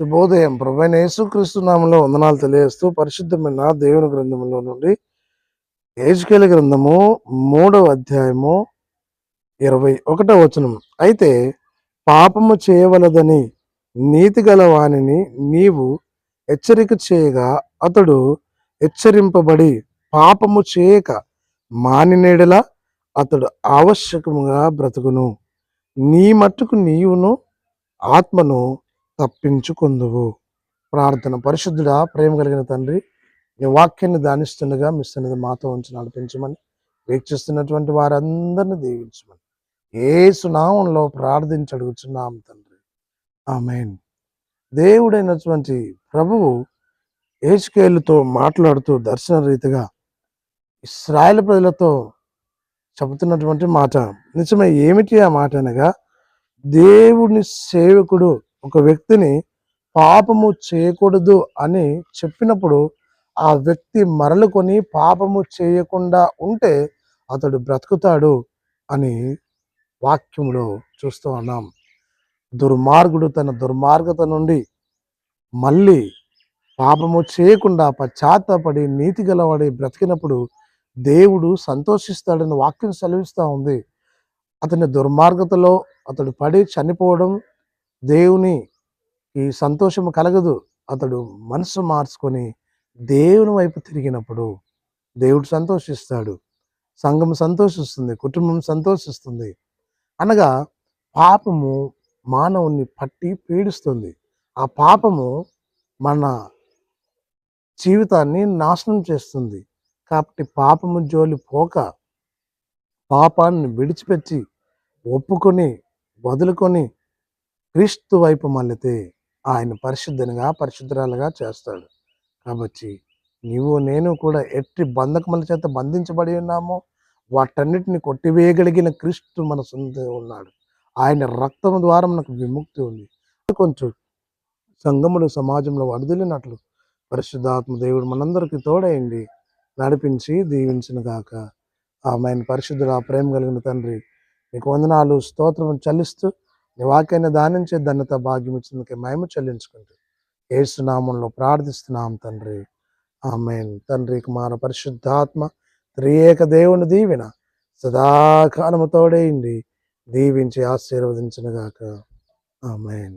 శుభోదయం. ప్రభైన యేసుక్రీస్తు నామంలో వందనాలు తెలియజేస్తూ పరిశుద్ధమైన దేవుని గ్రంథంలో నుండి ఏజ్కేల గ్రంథము మూడవ అధ్యాయము ఇరవై ఒకటవ వచనం. అయితే పాపము చేయవలదని నీతి గల వాణిని నీవు హెచ్చరిక చేయగా అతడు హెచ్చరింపబడి పాపము చేయక మానినేడలా అతడు ఆవశ్యకముగా బ్రతుకును. నీ మట్టుకు నీవును ఆత్మను తప్పించుకుందువు. ప్రార్థన. పరిశుద్ధుడా ప్రేమ కలిగిన తండ్రి నీ వాక్యాన్ని దానిస్తుండగా మీ సన్నిధి మాతో ఉంచి నడిపించమని వీక్షిస్తున్నటువంటి వారందరిని దీవించమని ఏ సునామంలో ప్రార్థించి అడుగుచున్నాం తండ్రి. ఆమెన్. దేవుడైనటువంటి ప్రభువు ఏసుకేలుతో మాట్లాడుతూ దర్శన రీతిగా ఇస్రాయల్ ప్రజలతో చెబుతున్నటువంటి మాట నిజమే ఏమిటి ఆ మాట అనగా దేవుని సేవకుడు ఒక వ్యక్తిని పాపము చేయకూడదు అని చెప్పినప్పుడు ఆ వ్యక్తి మరలుకొని పాపము చేయకుండా ఉంటే అతడు బ్రతుకుతాడు అని వాక్యంలో చూస్తూ ఉన్నాం. దుర్మార్గుడు తన దుర్మార్గత నుండి మళ్ళీ పాపము చేయకుండా పశ్చాత్తపడి నీతి గలవాడి బ్రతికినప్పుడు దేవుడు సంతోషిస్తాడని వాక్యం సెలవిస్తూ ఉంది. అతని దుర్మార్గతలో అతడు పడి చనిపోవడం దేవుని ఈ సంతోషము కలగదు. అతడు మనసు మార్చుకొని దేవుని వైపు తిరిగినప్పుడు దేవుడు సంతోషిస్తాడు. సంఘం సంతోషిస్తుంది. కుటుంబం సంతోషిస్తుంది. అనగా పాపము మానవుని పట్టి పీడిస్తుంది. ఆ పాపము మన జీవితాన్ని నాశనం చేస్తుంది. కాబట్టి పాపము జోలి పోక పాపాన్ని విడిచిపెట్టి ఒప్పుకొని వదులుకొని క్రీస్తు వైపు మళ్ళితే ఆయన పరిశుద్ధనిగా పరిశుద్ధరాలుగా చేస్తాడు. కాబట్టి నీవు నేను కూడా ఎట్టి బంధకముల చేత బంధించబడి ఉన్నామో వాటన్నిటిని కొట్టివేయగలిగిన క్రీస్తు మన సొంత ఉన్నాడు. ఆయన రక్తం ద్వారా మనకు విముక్తి ఉంది. కొంచెం సంఘములు సమాజంలో వడదిలినట్లు పరిశుద్ధాత్మ దేవుడు మనందరికీ తోడయండి నడిపించి దీవించిన గాక. ఆమె పరిశుద్ధుడు ప్రేమ కలిగిన తండ్రి నీకు వందనాలు స్తోత్రం చల్లిస్తూ నీ వాక్యాన్ని దానించే ధన్యత భాగ్యం ఇచ్చినందుకే మేము చెల్లించుకుంటాం ఏసునామంలో ప్రార్థిస్తున్నాం తండ్రి. ఆమెన్. తండ్రి కుమార పరిశుద్ధాత్మ త్రియేక దేవుని దీవెన సదాకాలము తోడేయండి దీవించి ఆశీర్వదించిన ఆమెన్.